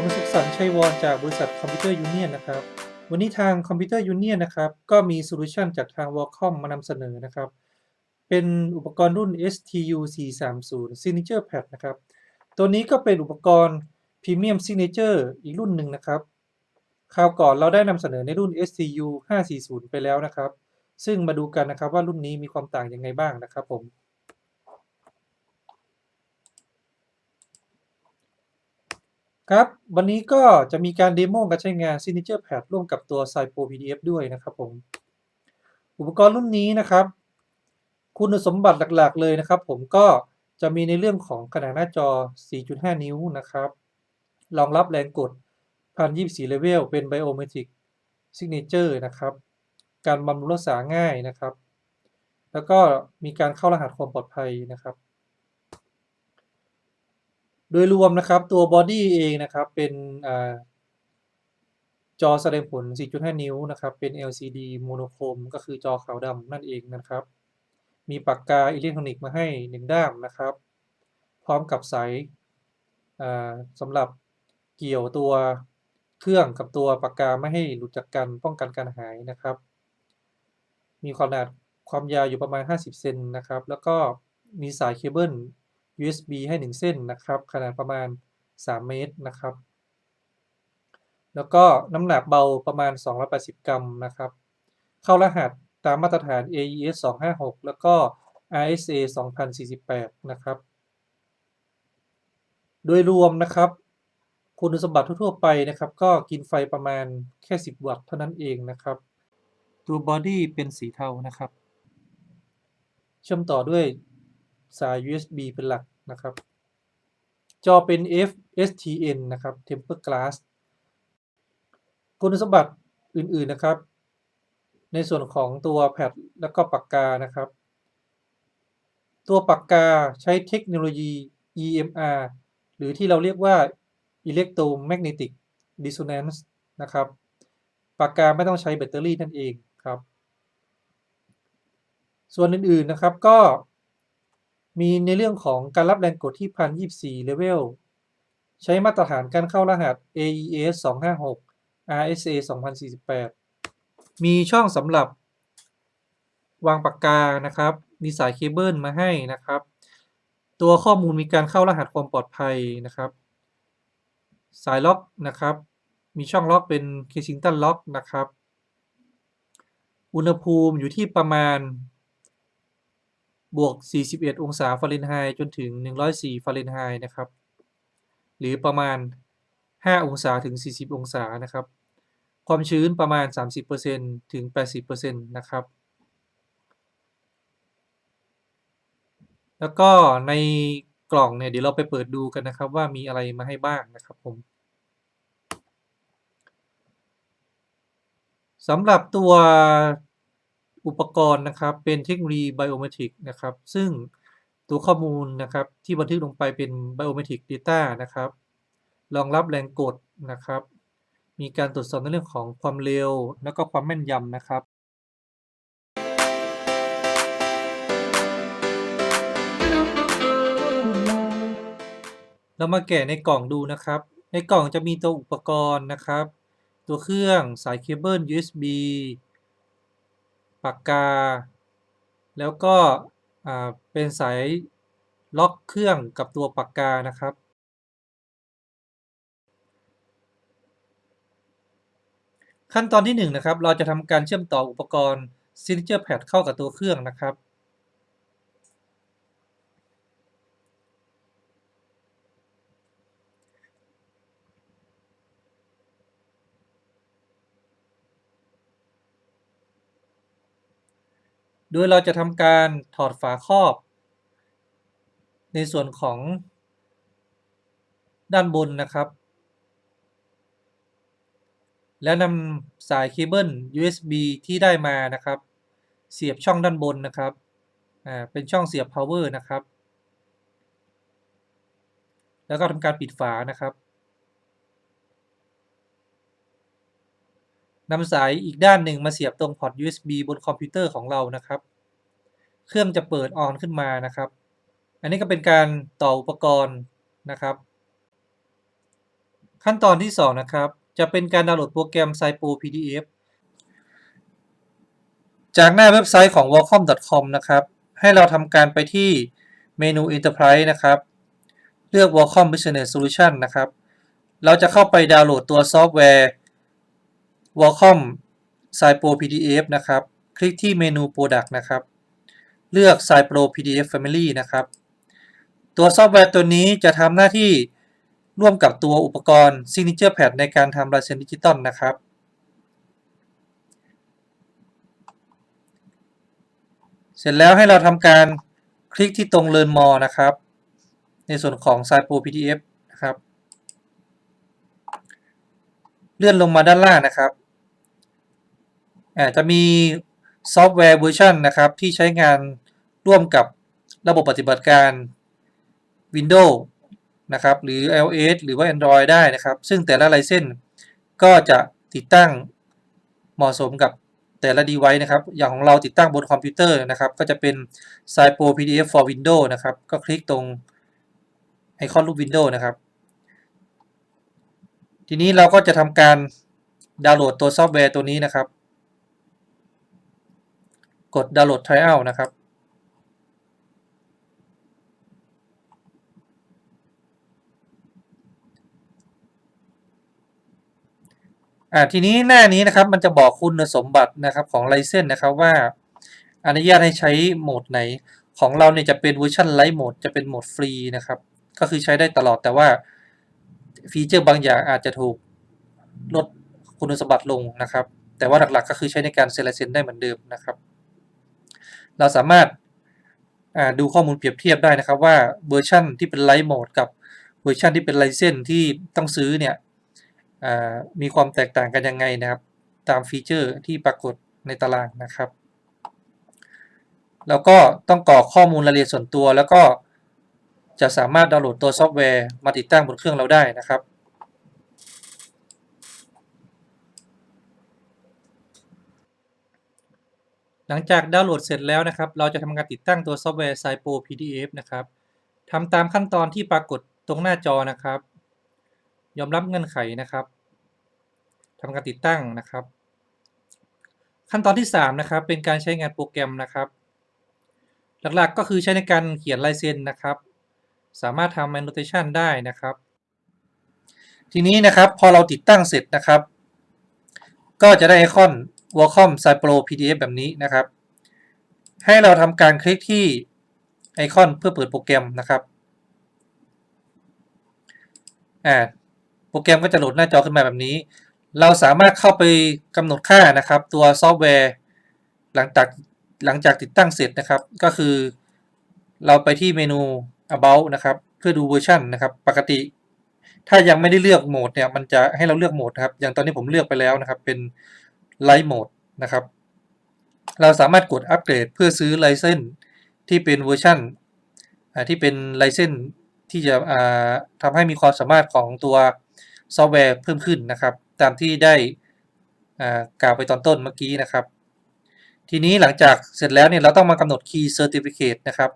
ผมสุขสันต์ชัยวรจากบริษัทคอมพิวเตอร์ยูเนียนนะครับ วันนี้ทางคอมพิวเตอร์ยูเนียนนะครับก็มีโซลูชันจากทาง Wacom มานำเสนอนะครับ เป็นอุปกรณ์รุ่น STU 430 Signature Pad นะครับ ตัวนี้ก็เป็นอุปกรณ์ Premium Signature อีกรุ่นหนึ่งนะครับคราวก่อนเราได้นำเสนอในรุ่น STU 540 ไปแล้วนะครับ ซึ่งมาดูกันนะครับว่ารุ่นนี้มีความต่างยังไงบ้างนะครับผม ครับ วันนี้ก็จะมีการเดโมการใช้งาน Signature Pad ร่วมกับตัว s i p o PDF ด้วยนะครับผม อุปกรณ์รุ่นนี้นะครับ คุณสมบัติหลักๆเลยนะครับผมก็จะมีในเรื่องของขนาดหน้าจอ 4.5 นิ้วนะครับรองรับแรงกด 1024 level เป็น biometric signature นะครับ การบำรุงรักษาง่ายนะครับ แล้วก็มีการเข้ารหัสความปลอดภัยนะครับ โดยรวมนะครับตัวบอดี้เองนะครับเป็นอจอแสดงผล 4.5 นิ้วนะครับ เป็น LCD monochrome ก็คือจอขาวดำนั่นเองนะครับ มีปากกาอิเล็กทรอนิกส์มาให้ 1 ด้ามนะครับ พร้อมกับสายสำหรับเกี่ยวตัวเครื่องกับตัวปากกาไม่ให้หลุดจากกันป้องกันการหายนะครับ มีขนาดความยาวอยู่ประมาณ 50 เซนนะครับ แล้วก็มีสายเคเบิล USB ให้ 1 เส้นนะครับ ขนาดประมาณ 3 เมตรนะครับ แล้วก็น้ำหนักเบาประมาณ 280 กรัมนะครับ เข้ารหัสตามมาตรฐาน AES 256 แล้วก็ RSA 2048 นะครับ โดยรวมนะครับ คุณสมบัติทั่วๆไปนะครับ ก็กินไฟประมาณแค่ 10 วัตต์เท่านั้นเองนะครับ ตัวบอดี้เป็นสีเทานะครับ เชื่อมต่อด้วย สาย USB เป็นหลักนะครับ จอเป็น FSTN นะครับ Tempered Glass คุณสมบัติอื่นๆนะครับ ในส่วนของตัวแพดแล้วก็ปากกานะครับ ตัวปากกาใช้เทคโนโลยี EMR หรือที่เราเรียกว่า Electromagnetic Resonance นะครับ ปากกาไม่ต้องใช้แบตเตอรี่นั่นเองครับ ส่วนอื่นๆนะครับก็ มีในเรื่องของการรับแรงกดที่1024 level ใช้มาตรฐานการเข้ารหัส AES 256 RSA 2048 มีช่องสำหรับ วางปากกานะครับ มีสายเคเบิลมาให้นะครับ ตัวข้อมูลมีการเข้ารหัสความปลอดภัยนะครับ สายล็อกนะครับ มีช่องล็อกเป็น Kensington Lock นะครับ อุณหภูมิอยู่ที่ประมาณ บวก 41 องศาฟาเรนไฮต์จนถึง 104 ฟาเรนไฮต์นะครับ หรือประมาณ 5 องศาถึง 40 องศานะครับ ความชื้นประมาณ 30%ถึง 80%นะครับ แล้วก็ในกล่องเนี่ยเดี๋ยวเราไปเปิดดูกันนะครับว่ามีอะไรมาให้บ้างนะครับผมสำหรับตัว อุปกรณ์นะครับเป็นเทคโนโลยีไบโอเมตริกนะครับ ซึ่งตัวข้อมูลนะครับที่บันทึกลงไปเป็นไบโอเมตริกด Data นะครับรองรับแรงกดนะครับ มีการตรวจสอบในเรื่องของความเร็ว แล้วก็ความแม่นยำนะครับเรามาแกะในกล่องดูนะครับ ในกล่องจะมีตัวอุปกรณ์นะครับ ตัวเครื่องสายเคเบิล USB ากกา แล้วก็เป็นสายล็อกเครื่องกับตัวปากกานะครับ ขั้นตอนที่1นนะครับเราจะทำการเชื่อมต่ออุปกรณ์ Signature Pad เข้ากับตัวเครื่องนะครับ ยเราจะทำการถอดฝาครอบ ในส่วนของด้านบนนะครับ แล้วนำสายเคเบิล USB ที่ได้มานะครับ เสียบช่องด้านบนนะครับ อ่า เป็นช่องเสียบ power นะครับ แล้วก็ทำการปิดฝานะครับ นำสายอีกด้านหนึ่งมาเสียบตรงพอร์ต USB บนคอมพิวเตอร์ของเรานะครับ เครื่องจะเปิดออนขึ้นมานะครับ อันนี้ก็เป็นการต่ออุปกรณ์นะครับ ขั้นตอนที่ 2 นะครับ จะเป็นการดาวน์โหลดโปรแกรม SciPro PDF จากหน้าเว็บไซต์ของ wacom.com นะครับ ให้เราทำการไปที่เมนู Enterprise นะครับ เลือก Wacom Business Solution นะครับ เราจะเข้าไปดาวน์โหลดตัวซอฟต์แวร์ Wacom SciPro PDF นะครับ คลิกที่เมนู Product นะครับ เลือก s i Pro PDF Family นะครับ ตัวซอฟต์แวร์ตัวนี้จะทำหน้าที่ร่วมกับตัวอุปกรณ์ Signature Pad ในการทำลายเซ็นดิจิตอลนะครับ เสร็จแล้วให้เราทำการคลิกที่ตรง Learn More นะครับ ในส่วนของ SciPro PDF นะครับ เลื่อนลงมาด้านล่างนะครับ จจะมีซอฟต์แวร์เวอร์ชันนะครับที่ใช้งานร่วมกับระบบปฏิบัติการ Windows นะครับหรือ iOS หรือว่า Android ได้นะครับ ซึ่งแต่ละไลเซนก็จะติดตั้งเหมาะสมกับแต่ละ device นะครับ อย่างของเราติดตั้งบนคอมพิวเตอร์นะครับ ก็จะเป็น s i p o PDF for Windows นะครับ ก็คลิกตรงไอคอนรูป Windows นะครับ ทีนี้เราก็จะทำการดาวน์โหลดตัวซอฟต์แวร์ตัวนี้นะครับ กดดาวน์โหลด trial นะครับ อ่าทีนี้หน้านี้นะครับมันจะบอกคุณสมบัตินะครับของไลเซนนะครับว่าอนุญาตให้ใช้โหมดไหนของเราเนี่ยจะเป็นเวอร์ชันไลท์โหมดจะเป็นโหมดฟรีนะครับ ก็คือใช้ได้ตลอดแต่ว่าฟีเจอร์บางอย่างอาจจะถูกลดคุณสมบัติลงนะครับ แต่ว่าหลักๆก็คือใช้ในการเซลล์เซนได้เหมือนเดิมนะครับ เราสามารถดูข้อมูลเปรียบเทียบได้นะครับว่าเวอร์ชันที่เป็นไลท์โหมดกับเวอร์ชันที่เป็นไลเซนที่ต้องซื้อเนี่ยมีความแตกต่างกันยังไงนะครับ ตามฟีเจอร์ที่ปรากฏในตารางนะครับ แล้วก็ต้องกรอกข้อมูลรายละเอียดส่วนตัว แล้วก็จะสามารถดาวน์โหลดตัวซอฟต์แวร์มาติดตั้งบนเครื่องเราได้นะครับ หลังจากดาวน์โหลดเสร็จแล้วนะครับ เราจะทำการติดตั้งตัวซอฟต์แวร์ SciPro PDF นะครับทำตามขั้นตอนที่ปรากฏตรงหน้าจอนะครับ ยอมรับเงื่อนไขนะครับทำการติดตั้งนะครับ ขั้นตอนที่ 3 นะครับ เป็นการใช้งานโปรแกรมนะครับ หลักๆก็คือใช้ในการเขียนลายเซ็นนะครับ สามารถทำ annotation ได้นะครับ ทีนี้นะครับพอเราติดตั้งเสร็จนะครับ ก็จะได้ไอคอน Wacom s i Pro PDF แบบนี้นะครับ ให้เราทำการคลิกที่ไอคอนเพื่อเปิดโปรแกรมนะครับอ่าโปรแกรมก็จะโหลดหน้าจอขึ้นมาแบบนี้ เราสามารถเข้าไปกำหนดค่านะครับ ตัวซอฟต์แวร์หลังจากหลังจากติดตั้งเสร็จนะครับ ก็คือ เราไปที่เมนู about นะครับ เพื่อดูเวอร์ชันนะครับ ปกติ ถ้ายังไม่ได้เลือกโหมดเนี่ยมันจะให้เราเลือกโหมดนะครับ อย่างตอนนี้ผมเลือกไปแล้วนะครับ เป็น Light Mode นะครับ เราสามารถกดอัปเกรดเพื่อซื้อไลเซนที่เป็นเวอร์ชันที่เป็นไลเซนที่จะทำให้มีความสามารถของตัวซอฟต์แวร์เพิ่มขึ้นนะครับ ตามที่ได้กล่าวไปตอนต้นเมื่อกี้นะครับ ทีนี้หลังจากเสร็จแล้วเนี่ยเราต้องมากำหนด Key Certificate นะครับ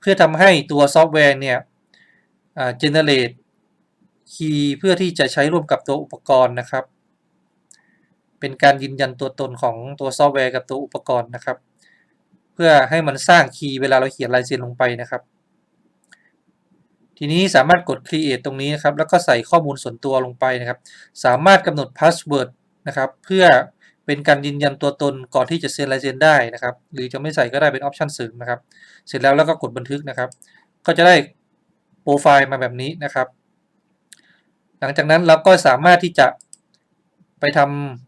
เพื่อทำให้ตัวซอฟต์แวร์เนี่ย generate key เพื่อที่จะใช้ร่วมกับตัวอุปกรณ์นะครับ เป็นการยืนยันตัวตนของตัวซอฟต์แวร์กับตัวอุปกรณ์นะครับ เพื่อให้มันสร้างคีย์เวลาเราเขียนลายเซ็นลงไปนะครับ ทีนี้สามารถกด create ตรงนี้นะครับ แล้วก็ใส่ข้อมูลส่วนตัวลงไปนะครับ สามารถกำหนด password นะครับ เพื่อเป็นการยืนยันตัวตนก่อนที่จะเซ็นลายเซ็นได้นะครับ หรือจะไม่ใส่ก็ได้เป็นออปชันเสริมนะครับ เสร็จแล้วแล้วก็กดบันทึกนะครับ ก็จะได้โปรไฟล์มาแบบนี้นะครับ หลังจากนั้นเราก็สามารถที่จะไปทำ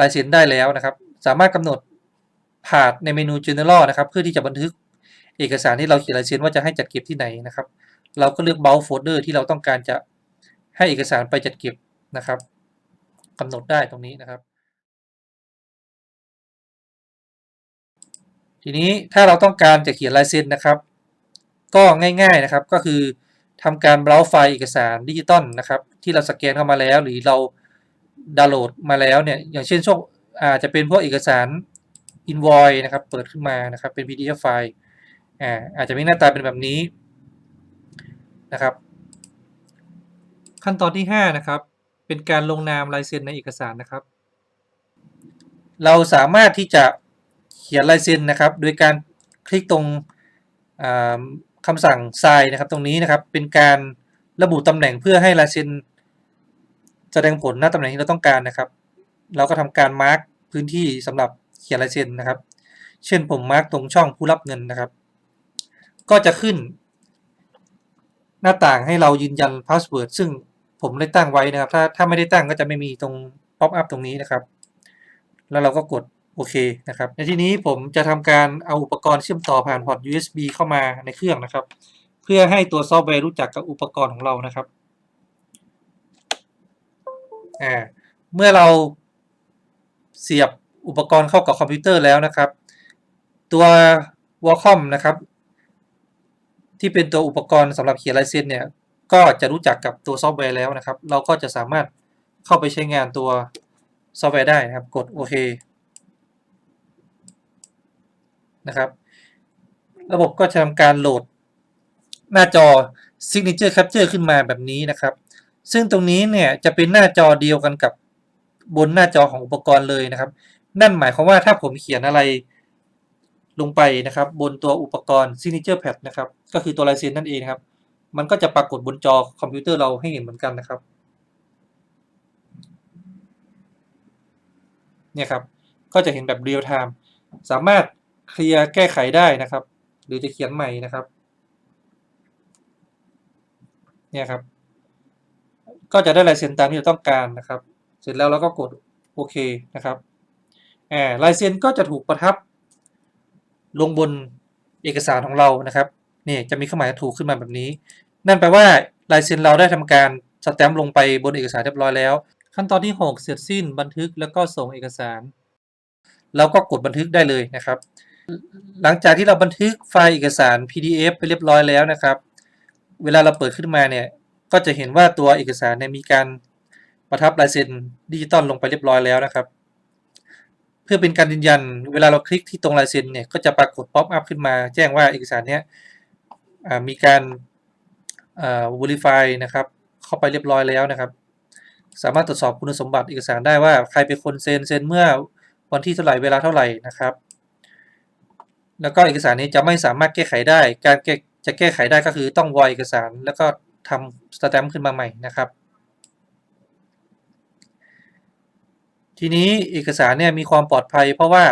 ลายเซ็นได้แล้วนะครับ สามารถกำหนดผ่านในเมนู General นะครับ เพื่อที่จะบันทึกเอกสารที่เราเขียนลายเซ็นว่าจะให้จัดเก็บที่ไหนนะครับ เราก็เลือก bulk folder ที่เราต้องการจะให้เอกสารไปจัดเก็บนะครับกำหนดได้ตรงนี้นะครับ ทีนี้ถ้าเราต้องการจะเขียนลายเซ็นนะครับ ก็ง่าย ๆนะครับก็คือทำการเบราว์ไฟล์เอกสารดิจิตอลนะครับ ที่เราสแกนเข้ามาแล้ว หรือเรา ดาวน์โหลดมาแล้วเนี่ยอย่างเช่นช่วงอาจจะเป็นพวกเอกสาร invoice นะครับเปิดขึ้นมานะครับเป็น PDF ไฟล์อ่าอาจจะมีหน้าตาเป็นแบบนี้นะครับ ขั้นตอนที่ 5 นะครับ เป็นการลงนามลายเซ็นในเอกสารนะครับ เราสามารถที่จะเขียนลายเซ็นนะครับ โดยการคลิกตรงคำสั่ง sign นะครับ ตรงนี้นะครับเป็นการระบุตำแหน่งเพื่อให้ลายเซ็น แสดงผลหน้าตำแหน่งที่เราต้องการนะครับ เราก็ทำการมาร์กพื้นที่สำหรับเขียนลายเซ็นนะครับ เช่นผมมาร์กตรงช่องผู้รับเงินนะครับ ก็จะขึ้น หน้าต่างให้เรายืนยันพาสเวิร์ดซึ่งผมได้ตั้งไว้นะครับ ถ้าถ้าไม่ได้ตั้งก็จะไม่มีตรงป๊อปอัพตรงนี้นะครับ แล้วเราก็กดโอเคนะครับ ในที่นี้ผมจะทำการเอาอุปกรณ์เชื่อมต่อผ่านพอร์ต USB เข้ามาในเครื่องนะครับ เพื่อให้ตัวซอฟต์แวร์รู้จักกับอุปกรณ์ของเรานะครับ อ่าเมื่อเราเสียบอุปกรณ์เข้ากับคอมพิวเตอร์แล้วนะครับ ตัว Wacom นะครับ ที่เป็นตัวอุปกรณ์สำหรับเขียนลายเซ็นเนี่ย ก็จะรู้จักกับตัวซอฟต์แวร์แล้วนะครับ เราก็จะสามารถเข้าไปใช้งานตัวซอฟต์แวร์ได้นะครับ กดโอเคนะครับ ระบบก็จะทำการโหลดหน้าจอ Signature Capture ขึ้นมาแบบนี้นะครับ ซึ่งตรงนี้เนี่ยจะเป็นหน้าจอเดียวกันกับบนหน้าจอของอุปกรณ์เลยนะครับ นั่นหมายความว่าถ้าผมเขียนอะไรลงไปนะครับ บนตัวอุปกรณ์ Signature Pad นะครับ ก็คือตัวลายเซ็นนั่นเองครับ มันก็จะปรากฏบนจอคอมพิวเตอร์เราให้เห็นเหมือนกันนะครับ เนี่ยครับ ก็จะเห็นแบบเรียลไทม์สามารถเคลียร์แก้ไขได้นะครับ หรือจะเขียนใหม่นะครับ เนี่ยครับ ก็จะได้ลายเซ็นตามที่เราต้องการนะครับ เสร็จแล้วเราก็กดโอเคนะครับอ่าลายเซ็นก็จะถูกประทับ ลงบนเอกสารของเรานะครับนี่จะมีเครื่องหมายถูกขึ้นมาแบบนี้ นั่นแปลว่าลายเซ็นเราได้ทำการสแตมป์ลงไปบนเอกสารเรียบร้อยแล้ว ขั้นตอนที่ 6 เสร็จสิ้นบันทึกแล้วก็ส่งเอกสารเราก็กดบันทึกได้เลยนะครับ หลังจากที่เราบันทึกไฟล์เอกสาร PDF ไปเรียบร้อยแล้วนะครับ เวลาเราเปิดขึ้นมาเนี่ย ก็จะเห็นว่าตัวเอกสารเนี่ยมีการประทับลายเซ็นดิจิตอลลงไปเรียบร้อยแล้วนะครับ เพื่อเป็นการยืนยันเวลาเราคลิกที่ตรงลายเซ็นเนี่ยก็จะปรากฏป๊อปอัพขึ้นมา แจ้งว่าเอกสารเนี้ยมีการ verify นะครับเข้าไปเรียบร้อยแล้วนะครับ สามารถตรวจสอบคุณสมบัติเอกสารได้ว่าใครเป็นคนเซ็นเซ็นเมื่อวันที่เท่าไหร่เวลาเท่าไหร่นะครับ แล้วก็เอกสารนี้จะไม่สามารถแก้ไขได้ การแก้จะแก้ไขได้ก็คือต้องวอยเอกสารแล้วก็ ทำสแตมป์ขึ้นมาใหม่นะครับ ทีนี้เอกสารเนี่ยมีความปลอดภัย เพราะว่า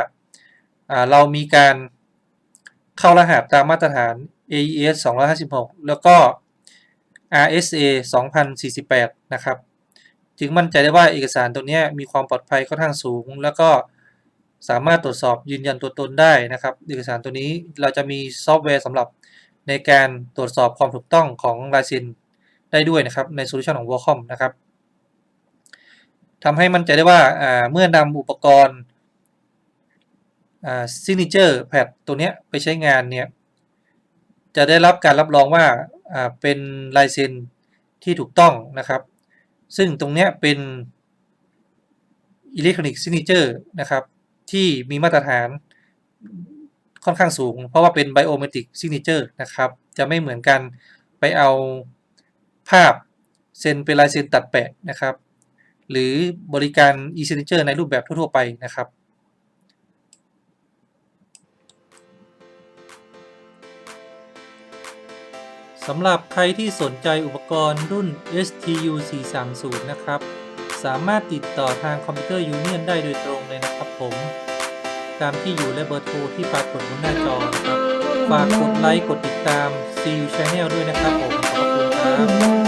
เรามีการเข้ารหัสตามมาตรฐาน AES 256 แล้วก็ RSA 2048 นะครับ จึงมั่นใจได้ว่าเอกสารตัวนี้มีความปลอดภัยค่อนข้างสูง แล้วก็สามารถตรวจสอบยืนยันตัวตนได้นะครับ เอกสารตัวนี้เราจะมีซอฟต์แวร์สำหรับในการตรวจสอบความถูกต้องของลายเซ็น ได้ด้วยนะครับในโซลูชันของ Wacom นะครับทำให้มั่นใจได้ว่าเมื่อนำอุปกรณ์ Signature Pad ตัวนี้ไปใช้งานเนี่ยจะได้รับการรับรองว่าเป็นลายเซ็นที่ถูกต้องนะครับ ซึ่งตรงนี้เป็น Electronic Signature นะครับที่มีมาตรฐานค่อนข้างสูง เพราะว่าเป็น Biometric Signature นะครับ จะไม่เหมือนกันไปเอา ภาพเซ็นเป็นลายเซ็นตัดแปะนะครับ หรือบริการ e-signature ในรูปแบบทั่วๆไปนะครับสำหรับใครที่สนใจอุปกรณ์รุ่น STU 430นะครับ สามารถติดต่อทางคอมพิวเตอร์ยูเนียนได้โดยตรงเลยนะครับผม ตามที่อยู่และเบอร์โทรที่ปรากฏบนหน้าจอนะครับ ฝากกดไลค์ กดติดตาม CU Channel ด้วยนะครับผม ขอบคุณครับ